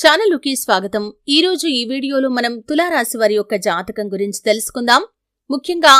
ఛానలుకి స్వాగతం. ఈ రోజు ఈ వీడియోలో మనం తులారాశి వారి యొక్క జాతకం గురించి తెలుసుకుందాం. ముఖ్యంగా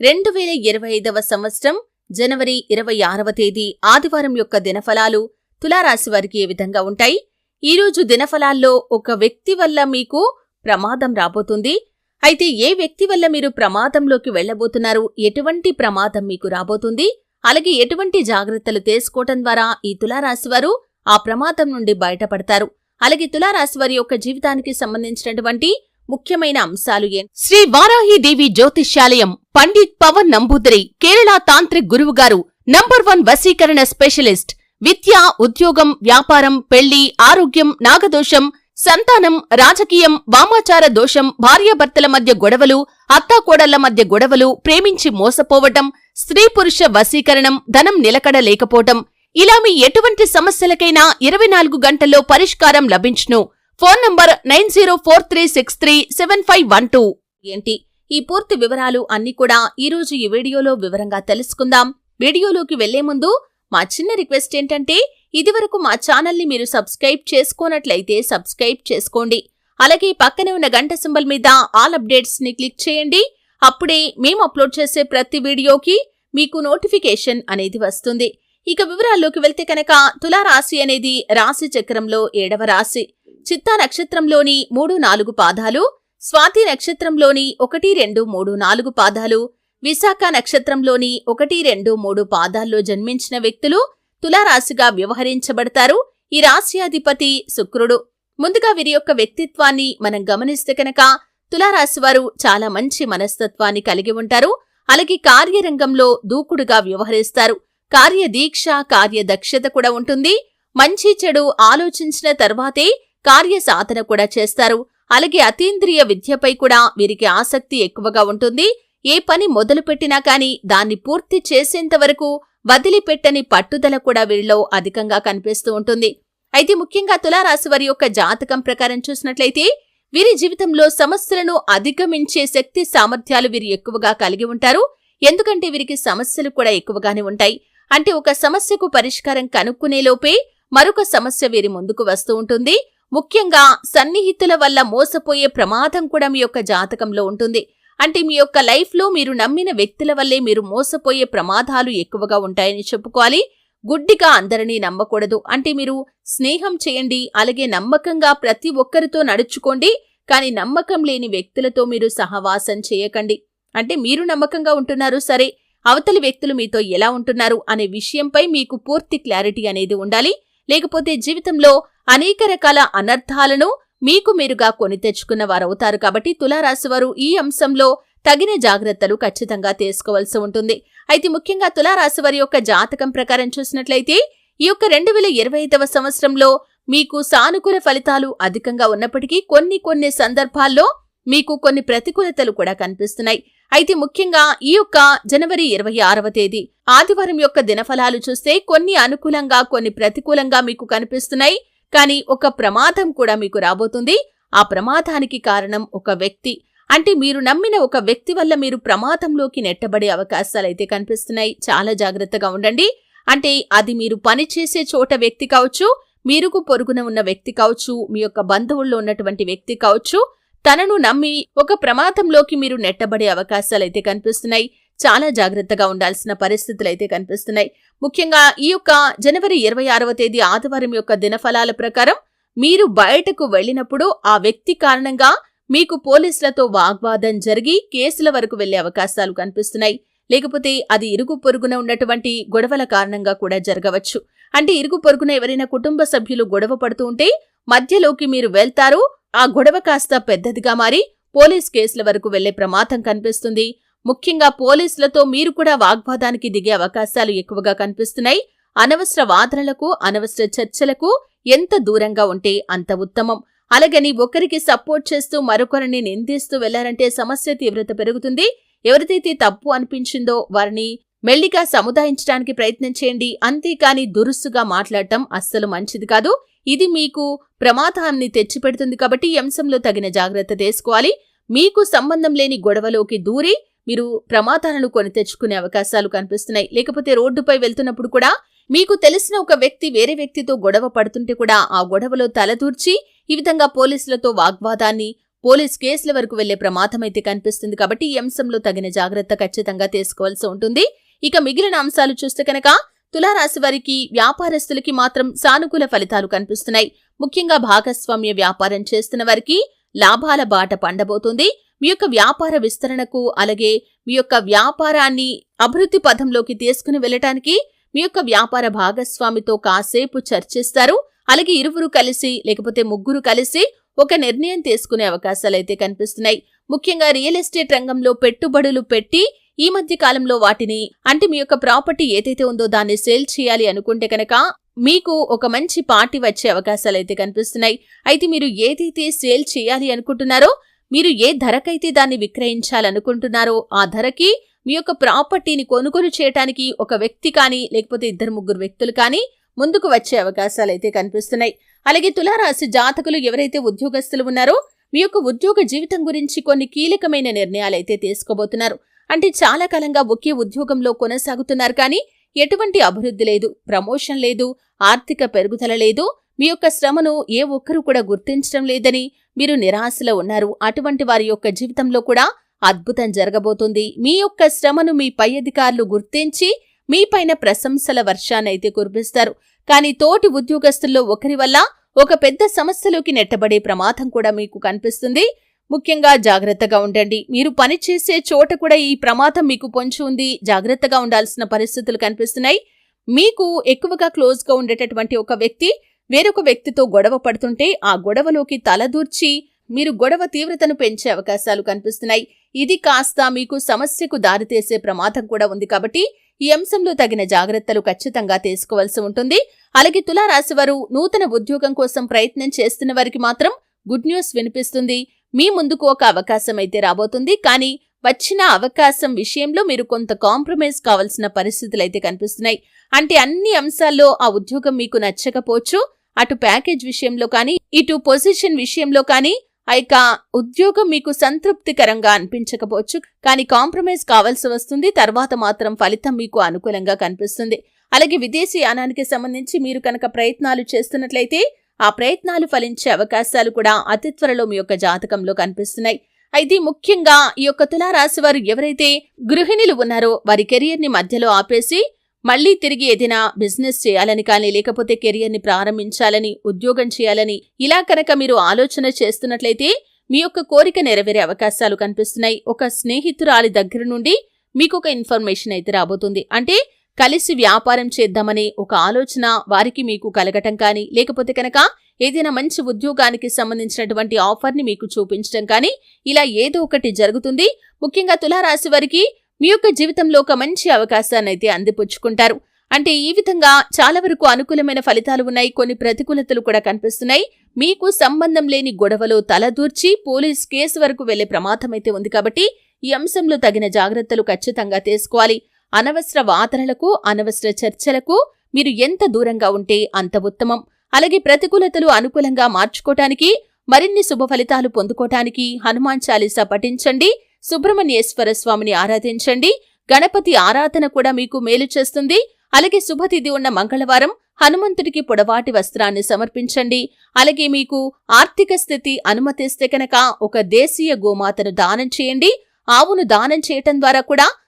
రెండు వేల ఇరవై ఐదవ సంవత్సరం జనవరి ఇరవై ఆరవ తేదీ ఆదివారం యొక్క దినఫలాలు తులారాశి వారికి ఏ విధంగా ఉంటాయి? ఈ రోజు దినఫలాల్లో ఒక వ్యక్తి వల్ల మీకు ప్రమాదం రాబోతుంది. అయితే ఏ వ్యక్తి వల్ల మీరు ప్రమాదంలోకి వెళ్ళబోతున్నారు? ఎటువంటి ప్రమాదం మీకు రాబోతుంది? అలాగే ఎటువంటి జాగ్రత్తలు తీసుకోవటం ద్వారా ఈ తులారాశి వారు ఆ ప్రమాదం నుండి బయటపడతారు? అలాగే తులారాశి వారి యొక్క జీవితానికి సంబంధించినటువంటి ముఖ్యమైన అంశాలు ఏం? శ్రీ వారాహిదేవి జ్యోతిష్యాలయం పండిత్ పవన్ నంబూదరి కేరళ తాంత్రిక్ గురువు గారు నంబర్ వన్ వశీకరణ స్పెషలిస్ట్ విద్య ఉద్యోగం వ్యాపారం పెళ్ళి ఆరోగ్యం నాగదోషం సంతానం రాజకీయం వామాచార దోషం భార్యాభర్తల మధ్య గొడవలు అత్తాకోడళ్ళ మధ్య గొడవలు ప్రేమించి మోసపోవటం స్త్రీ పురుష వశీకరణం ధనం నిలకడ లేకపోవటం ఇలా మీ ఎటువంటి సమస్యలకైనా ఇరవై నాలుగు గంటల్లో పరిష్కారం లభించును. Phone number nine zero four three six three seven five one two. ఏంటి? ఈ పూర్తి వివరాలు అన్ని కూడా ఈరోజు ఈ వీడియోలో వివరంగా తెలుసుకుందాం. వీడియోలోకి వెళ్ళే ముందు మా చిన్న రిక్వెస్ట్ ఏంటంటే ఇదివరకు మా ఛానల్ని మీరు సబ్స్క్రైబ్ చేసుకోనట్లయితే సబ్స్క్రైబ్ చేసుకోండి. అలాగే పక్కనే ఉన్న గంట సింబల్ మీద ఆల్ అప్డేట్స్ని క్లిక్ చేయండి. అప్పుడే మేము అప్లోడ్ చేసే ప్రతి వీడియోకి మీకు నోటిఫికేషన్ అనేది వస్తుంది. ఇక వివరాల్లోకి వెళ్తే కనుక తులారాశి అనేది రాశి చక్రంలో ఏడవ రాశి. చిత్తా నక్షత్రంలోని మూడు నాలుగు పాదాలు స్వాతి నక్షత్రంలోని ఒకటి రెండు మూడు నాలుగు పాదాలు విశాఖ నక్షత్రంలోని ఒకటి రెండు మూడు పాదాల్లో జన్మించిన వ్యక్తులు తులారాశిగా వ్యవహరించబడతారు. ఈ రాశ్యాధిపతి శుక్రుడు. ముందుగా వీరి యొక్క వ్యక్తిత్వాన్ని మనం గమనిస్తే కనుక తులారాశి వారు చాలా మంచి మనస్తత్వాన్ని కలిగి ఉంటారు. అలాగే కార్యరంగంలో దూకుడుగా వ్యవహరిస్తారు. కార్యదీక్ష కార్యదక్షత కూడా ఉంటుంది. మంచి చెడు ఆలోచించిన తర్వాతే కార్య సాధన కూడా చేస్తారు. అలాగే అతీంద్రియ విద్యపై కూడా వీరికి ఆసక్తి ఎక్కువగా ఉంటుంది. ఏ పని మొదలుపెట్టినా కాని దాన్ని పూర్తి చేసేంత వరకు వదిలిపెట్టని పట్టుదల కూడా వీరిలో అధికంగా కనిపిస్తూ ఉంటుంది. అయితే ముఖ్యంగా తులారాశి వారి యొక్క జాతకం ప్రకారం చూసినట్లయితే వీరి జీవితంలో సమస్యలను అధిగమించే శక్తి సామర్థ్యాలు వీరు ఎక్కువగా కలిగి ఉంటారు. ఎందుకంటే వీరికి సమస్యలు కూడా ఎక్కువగానే ఉంటాయి. అంటే ఒక సమస్యకు పరిష్కారం కనుక్కునేలోపే మరొక సమస్య వీరి ముందుకు వస్తూ ఉంటుంది. ముఖ్యంగా సన్నిహితుల వల్ల మోసపోయే ప్రమాదం కూడా మీ యొక్క జాతకంలో ఉంటుంది. అంటే మీ యొక్క లైఫ్లో మీరు నమ్మిన వ్యక్తుల వల్లే మీరు మోసపోయే ప్రమాదాలు ఎక్కువగా ఉంటాయని చెప్పుకోవాలి. గుడ్డిగా అందరినీ నమ్మకూడదు. అంటే మీరు స్నేహం చేయండి అలాగే నమ్మకంగా ప్రతి ఒక్కరితో నడుచుకోండి కానీ నమ్మకం లేని వ్యక్తులతో మీరు సహవాసం చేయకండి. అంటే మీరు నమ్మకంగా ఉంటున్నారు సరే. అవతలి వ్యక్తులు మీతో ఎలా ఉంటున్నారు అనే విషయంపై మీకు పూర్తి క్లారిటీ అనేది ఉండాలి. లేకపోతే జీవితంలో అనేక రకాల అనర్థాలను మీకు మీరుగా కొని తెచ్చుకున్న వారవుతారు కాబట్టి తులారాశివారు ఈ అంశంలో తగిన జాగ్రత్తలు ఖచ్చితంగా తీసుకోవాల్సి ఉంటుంది. అయితే ముఖ్యంగా తులారాశివారి యొక్క జాతకం ప్రకారం చూసినట్లయితే ఈ యొక్క రెండు వేల ఇరవై ఐదవ సంవత్సరంలో మీకు సానుకూల ఫలితాలు అధికంగా ఉన్నప్పటికీ కొన్ని కొన్ని సందర్భాల్లో మీకు కొన్ని ప్రతికూలతలు కూడా కనిపిస్తున్నాయి. అయితే ముఖ్యంగా ఈ యొక్క జనవరి ఇరవై ఆరవ తేదీ. ఆదివారం యొక్క దినఫలాలు చూస్తే కొన్ని అనుకూలంగా కొన్ని ప్రతికూలంగా మీకు కనిపిస్తున్నాయి. కానీ ఒక ప్రమాదం కూడా మీకు రాబోతుంది. ఆ ప్రమాదానికి కారణం ఒక వ్యక్తి. అంటే మీరు నమ్మిన ఒక వ్యక్తి వల్ల మీరు ప్రమాదంలోకి నెట్టబడే అవకాశాలైతే కనిపిస్తున్నాయి. చాలా జాగ్రత్తగా ఉండండి. అంటే అది మీరు పనిచేసే చోట వ్యక్తి కావచ్చు మీరుకు పొరుగున ఉన్న వ్యక్తి కావచ్చు మీ యొక్క బంధువుల్లో ఉన్నటువంటి వ్యక్తి కావచ్చు తనను నమ్మి ఒక ప్రమాదంలోకి మీరు నెట్టబడే అవకాశాలైతే కనిపిస్తున్నాయి. చాలా జాగ్రత్తగా ఉండాల్సిన పరిస్థితులు అయితే కనిపిస్తున్నాయి. ముఖ్యంగా ఈ యొక్క జనవరి ఇరవై ఆరవ తేదీ ఆదివారం యొక్క దినఫలాల ప్రకారం మీరు బయటకు వెళ్ళినప్పుడు ఆ వ్యక్తి కారణంగా మీకు పోలీసులతో వాగ్వాదం జరిగి కేసుల వరకు వెళ్ళే అవకాశాలు కనిపిస్తున్నాయి. లేకపోతే అది ఇరుగు పొరుగున ఉన్నటువంటి గొడవల కారణంగా కూడా జరగవచ్చు. అంటే ఇరుగు పొరుగున ఎవరైనా కుటుంబ సభ్యులు గొడవ పడుతూ ఉంటే మధ్యలోకి మీరు వెళ్తారు. ఆ గొడవ కాస్త పెద్దదిగా మారి పోలీస్ కేసుల వరకు వెళ్ళే ప్రమాదం కనిపిస్తుంది. ముఖ్యంగా పోలీసులతో మీరు కూడా వాగ్వాదానికి దిగే అవకాశాలు ఎక్కువగా కనిపిస్తున్నాయి. అనవసర వాదనలకు అనవసర చర్చలకు ఎంత దూరంగా ఉంటే అంత ఉత్తమం. అలాగని ఒకరికి సపోర్ట్ చేస్తూ మరొకరిని నిందిస్తూ వెళ్ళారంటే సమస్య తీవ్రత పెరుగుతుంది. ఎవరిదైతే తప్పు అనిపించిందో వారిని మెల్లిగా సముదాయించడానికి ప్రయత్నం చేయండి. అంతేకాని దురుసుగా మాట్లాడటం అస్సలు మంచిది కాదు. ఇది మీకు ప్రమాదాన్ని తెచ్చిపెడుతుంది కాబట్టి ఈ అంశంలో తగిన జాగ్రత్త తీసుకోవాలి. మీకు సంబంధం లేని గొడవలోకి దూరి మీరు ప్రమాదాలను కొని తెచ్చుకునే అవకాశాలు కనిపిస్తున్నాయి. లేకపోతే రోడ్డుపై వెళ్తున్నప్పుడు కూడా మీకు తెలిసిన ఒక వ్యక్తి వేరే వ్యక్తితో గొడవ పడుతుంటే కూడా ఆ గొడవలో తలదూర్చి ఈ విధంగా పోలీసులతో వాగ్వాదాన్ని పోలీస్ కేసుల వరకు వెళ్ళే ప్రమాదం అయితే కనిపిస్తుంది కాబట్టి ఈ అంశంలో తగిన జాగ్రత్త ఖచ్చితంగా తీసుకోవాల్సి ఉంటుంది. ఇక మిగిలిన అంశాలు చూస్తే కనుక తులారాశి వారికి వ్యాపారస్తులకి మాత్రం సానుకూల ఫలితాలు కనిపిస్తున్నాయి. ముఖ్యంగా భాగస్వామ్య వ్యాపారం చేస్తున్న వారికి లాభాల బాట పండబోతుంది. మీ యొక్క వ్యాపార విస్తరణకు అలాగే మీ యొక్క వ్యాపారాన్ని అభివృద్ధి పథంలోకి తీసుకుని వెళ్ళటానికి మీ యొక్క వ్యాపార భాగస్వామితో కాసేపు చర్చిస్తారు. అలాగే ఇరువురు కలిసి లేకపోతే ముగ్గురు కలిసి ఒక నిర్ణయం తీసుకునే అవకాశాలైతే కనిపిస్తున్నాయి. ముఖ్యంగా రియల్ ఎస్టేట్ రంగంలో పెట్టుబడులు పెట్టి ఈ మధ్య కాలంలో వాటిని అంటే మీ యొక్క ప్రాపర్టీ ఏదైతే ఉందో దాన్ని సేల్ చేయాలి అనుకుంటే కనుక మీకు ఒక మంచి పార్టీ వచ్చే అవకాశాలు అయితే కనిపిస్తున్నాయి. అయితే మీరు ఏదైతే సేల్ చేయాలి అనుకుంటున్నారో మీరు ఏ ధరకైతే దాన్ని విక్రయించాలనుకుంటున్నారో ఆ ధరకి మీ యొక్క ప్రాపర్టీని కొనుగోలు చేయటానికి ఒక వ్యక్తి కానీ లేకపోతే ఇద్దరు ముగ్గురు వ్యక్తులు కానీ ముందుకు వచ్చే అవకాశాలు అయితే కనిపిస్తున్నాయి. అలాగే తులారాశి జాతకులు ఎవరైతే ఉద్యోగస్తులు ఉన్నారో మీ యొక్క ఉద్యోగ జీవితం గురించి కొన్ని కీలకమైన నిర్ణయాలు అయితే తీసుకోబోతున్నారు. అంటే చాలా కాలంగా ఒకే ఉద్యోగంలో కొనసాగుతున్నారు కానీ ఎటువంటి అభివృద్ధి లేదు ప్రమోషన్ లేదు ఆర్థిక పెరుగుదల లేదు. మీ యొక్క శ్రమను ఏ ఒక్కరూ కూడా గుర్తించడం లేదని మీరు నిరాశలో ఉన్నారు. అటువంటి వారి యొక్క జీవితంలో కూడా అద్భుతం జరగబోతుంది. మీ యొక్క శ్రమను మీ పై అధికారులు గుర్తించి మీపైన ప్రశంసల వర్షాన్నైతే కురిపిస్తారు. కానీ తోటి ఉద్యోగస్తుల్లో ఒకరి వల్ల ఒక పెద్ద సమస్యలోకి నెట్టబడే ప్రమాదం కూడా మీకు కనిపిస్తుంది. ముఖ్యంగా జాగ్రత్తగా ఉండండి. మీరు పనిచేసే చోట కూడా ఈ ప్రమాదం మీకు పొంచి ఉంది. జాగ్రత్తగా ఉండాల్సిన పరిస్థితులు కనిపిస్తున్నాయి. మీకు ఎక్కువగా క్లోజ్గా ఉండేటటువంటి ఒక వ్యక్తి వేరొక వ్యక్తితో గొడవ పడుతుంటే ఆ గొడవలోకి తలదూర్చి మీరు గొడవ తీవ్రతను పెంచే అవకాశాలు కనిపిస్తున్నాయి. ఇది కాస్త మీకు సమస్యకు దారితీసే ప్రమాదం కూడా ఉంది కాబట్టి ఈ అంశంలో తగిన జాగ్రత్తలు ఖచ్చితంగా తీసుకోవాల్సి ఉంటుంది. అలాగే తులారాశి వారు నూతన ఉద్యోగం కోసం ప్రయత్నం చేస్తున్న వారికి మాత్రం గుడ్ న్యూస్ వినిపిస్తుంది. మీ ముందుకు ఒక అవకాశం అయితే రాబోతుంది. కానీ వచ్చిన అవకాశం విషయంలో మీరు కొంత కాంప్రమైజ్ కావాల్సిన పరిస్థితులు అయితే కనిపిస్తున్నాయి. అంటే అన్ని అంశాల్లో ఆ ఉద్యోగం మీకు నచ్చకపోవచ్చు. అటు ప్యాకేజ్ విషయంలో కానీ ఇటు పొజిషన్ విషయంలో కానీ ఆ యొక్క ఉద్యోగం మీకు సంతృప్తికరంగా అనిపించకపోవచ్చు. కానీ కాంప్రమైజ్ కావాల్సి వస్తుంది. తర్వాత మాత్రం ఫలితం మీకు అనుకూలంగా కనిపిస్తుంది. అలాగే విదేశీ యానానికి సంబంధించి మీరు కనుక ప్రయత్నాలు చేస్తున్నట్లయితే ఆ ప్రయత్నాలు ఫలించే అవకాశాలు కూడా అతి త్వరలో మీ యొక్క జాతకంలో కనిపిస్తున్నాయి. అయితే ముఖ్యంగా ఈ యొక్క తులారాశి వారు ఎవరైతే గృహిణులు ఉన్నారో వారి కెరియర్ని మధ్యలో ఆపేసి మళ్ళీ తిరిగి ఏదైనా బిజినెస్ చేయాలని కానీ లేకపోతే కెరియర్ని ప్రారంభించాలని ఉద్యోగం చేయాలని ఇలా కనుక మీరు ఆలోచన చేస్తున్నట్లయితే మీ యొక్క కోరిక నెరవేరే అవకాశాలు కనిపిస్తున్నాయి. ఒక స్నేహితురాలి దగ్గర నుండి మీకు ఒక ఇన్ఫర్మేషన్ అయితే రాబోతుంది. అంటే కలిసి వ్యాపారం చేద్దామనే ఒక ఆలోచన వారికి మీకు కలగటం కానీ లేకపోతే కనుక ఏదైనా మంచి ఉద్యోగానికి సంబంధించినటువంటి ఆఫర్ని మీకు చూపించడం కానీ ఇలా ఏదో ఒకటి జరుగుతుంది. ముఖ్యంగా తులారాశి వారికి మీ యొక్క జీవితంలో ఒక మంచి అవకాశాన్ని అయితే అందిపుచ్చుకుంటారు. అంటే ఈ విధంగా చాలా వరకు అనుకూలమైన ఫలితాలు ఉన్నాయి. కొన్ని ప్రతికూలతలు కూడా కనిపిస్తున్నాయి. మీకు సంబంధం లేని గొడవలో తలదూర్చి పోలీస్ కేసు వరకు వెళ్ళే ప్రమాదం అయితే ఉంది కాబట్టి ఈ అంశంలో తగిన జాగ్రత్తలు ఖచ్చితంగా తీసుకోవాలి. అనవసర వాదనలకు అనవసర చర్చలకు మీరు ఎంత దూరంగా ఉంటే అంత ఉత్తమం. అలాగే ప్రతికూలతలు అనుకూలంగా మార్చుకోటానికి మరిన్ని శుభ ఫలితాలు పొందుకోటానికి హనుమాన్ చాలీసా పఠించండి. సుబ్రహ్మణ్యేశ్వర స్వామిని ఆరాధించండి. గణపతి ఆరాధన కూడా మీకు మేలు చేస్తుంది. అలాగే శుభతిథి ఉన్న మంగళవారం హనుమంతుడికి పొడవాటి వస్త్రాన్ని సమర్పించండి. అలాగే మీకు ఆర్థిక స్థితి అనుమతిస్తే కనుక ఒక దేశీయ గోమాతను దానం చేయండి. ఆవును దానం చేయటం ద్వారా కూడా